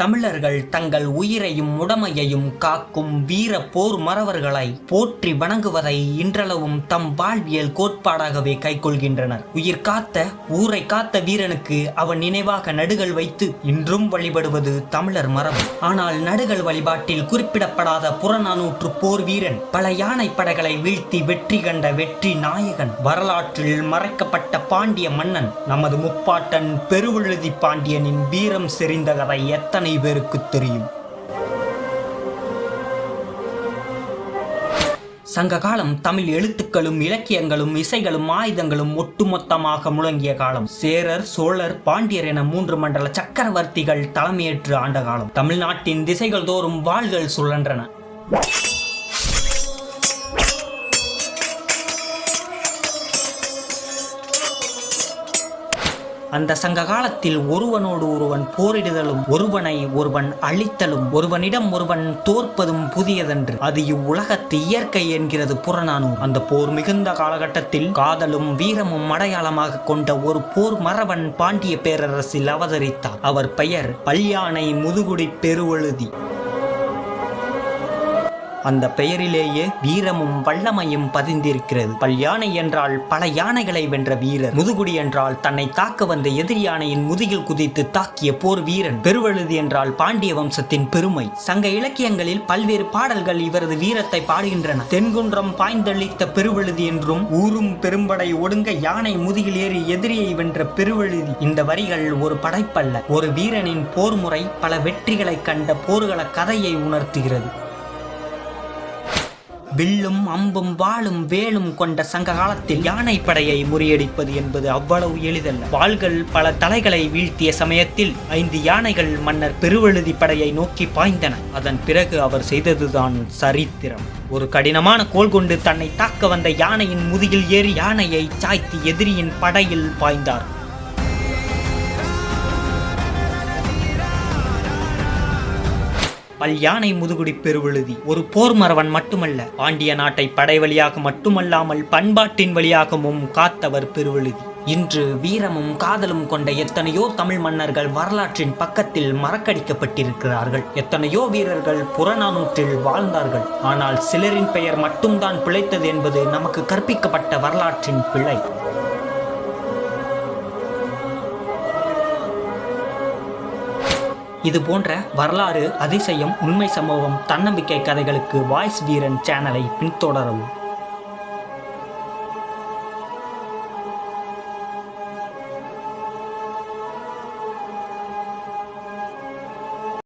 தமிழர்கள் தங்கள் உயிரையும் உடமையையும் காக்கும் வீர போர் மறவர்களை போற்றி வணங்குவதை இன்றளவும் தம் வாழ்வியல் கோட்பாடாகவே கைக்கொள்கின்றனர். உயிர் காத்த ஊரை காத்த வீரனுக்கு அவன் நினைவாக நடுகள் வைத்து இன்றும் வழிபடுவது தமிழர் மரபு. ஆனால் நடுகள் வழிபாட்டில் குறிப்பிடப்படாத புறநானூற்று போர் வீரன் பல யானை படைகளை வீழ்த்தி வெற்றி கண்ட வெற்றி நாயகன் வரலாற்றில் மறைக்கப்பட்ட பாண்டிய மன்னன் நமது முப்பாட்டன் பெருவெழுதி பாண்டியனின் வீரம் செறிந்த கதை எத்தனை பேருக்கு தெரியும். சங்க காலம் தமிழ் எழுத்துக்களும் இலக்கியங்களும் இசைகளும் ஆயுதங்களும் ஒட்டுமொத்தமாக முழங்கிய காலம். சேரர் சோழர் பாண்டியர் என மூன்று மண்டல சக்கரவர்த்திகள் தலைமையேற்று ஆண்ட காலம். தமிழ்நாட்டின் திசைகள் தோறும் வாள்கள் சுழன்றன. அந்த சங்க காலத்தில் ஒருவனோடு ஒருவன் போரிடுதலும் ஒருவனை ஒருவன் அழித்தலும் ஒருவனிடம் ஒருவன் தோற்பதும் புதியதன்று. அது இவ்வுலகத்து இயற்கை என்கிறது புறநானூர் அந்த போர் மிகுந்த காலகட்டத்தில் காதலும் வீரமும் அடையாளமாக கொண்ட ஒரு போர் மரபன் பாண்டிய பேரரசில் அவதரித்தார். அவர் பெயர் பல்யானை முதுகுடி பெருவழுதி. அந்த பெயரிலேயே வீரமும் வல்லமையும் பதிந்திருக்கிறது. பல் யானை என்றால் பல யானைகளை வென்ற வீரர். முதுகுடி என்றால் தன்னை தாக்க வந்த எதிர் யானையின் முதுகில் குதித்து தாக்கிய போர் வீரன். பெருவழுதி என்றால் பாண்டிய வம்சத்தின் பெருமை. சங்க இலக்கியங்களில் பல்வேறு பாடல்கள் இவரது வீரத்தை பாடுகின்றன. தென்குன்றம் பாய்ந்தளித்த பெருவழுதி என்றும் ஊரும் பெரும்படை ஒடுங்க யானை முதுகில் ஏறி எதிரியை வென்ற பெருவழுதி. இந்த வரிகள் ஒரு படைப்பல்ல. ஒரு வீரனின் போர் முறை பல வெற்றிகளை கண்ட போர்கள கதையை உணர்த்துகிறது. வில்லும் அம்பும் வாளும் வேலும் கொண்ட சங்க காலத்தில் யானை படையை முறியடிப்பது என்பது அவ்வளவு எளிதல்ல. வாள்கள் பல தலைகளை வீழ்த்திய சமயத்தில் ஐந்து யானைகள் மன்னர் பெருவழுதி படையை நோக்கி பாய்ந்தன. அதன் பிறகு அவர் செய்ததுதான் சரித்திரம். ஒரு கடினமான கோல் கொண்டு தன்னை தாக்க வந்த யானையின் முதுகில் ஏறி யானையை சாய்த்து எதிரியின் படையில் பாய்ந்தார். பல் யானை முதுகுடி பெருவெழுதி. ஒரு போர் மறவன் மட்டுமல்ல பாண்டிய நாட்டை படை வழியாக மட்டுமல்லாமல் பண்பாட்டின் வழியாகவும் காத்தவர் பெருவெழுதி. இன்று வீரமும் காதலும் கொண்ட எத்தனையோ தமிழ் மன்னர்கள் வரலாற்றின் பக்கத்தில் மறக்கடிக்கப்பட்டிருக்கிறார்கள். எத்தனையோ வீரர்கள் புறநானூற்றில் வாழ்ந்தார்கள். ஆனால் சிலரின் பெயர் மட்டும்தான் பிழைத்தது என்பது நமக்கு கற்பிக்கப்பட்ட வரலாற்றின் பிழை. இது போன்ற வரலாறு அதிசயம் உண்மை சம்பவம் தன்னம்பிக்கை கதைகளுக்கு வாய்ஸ் வீரன் சேனலை பின்தொடரவும்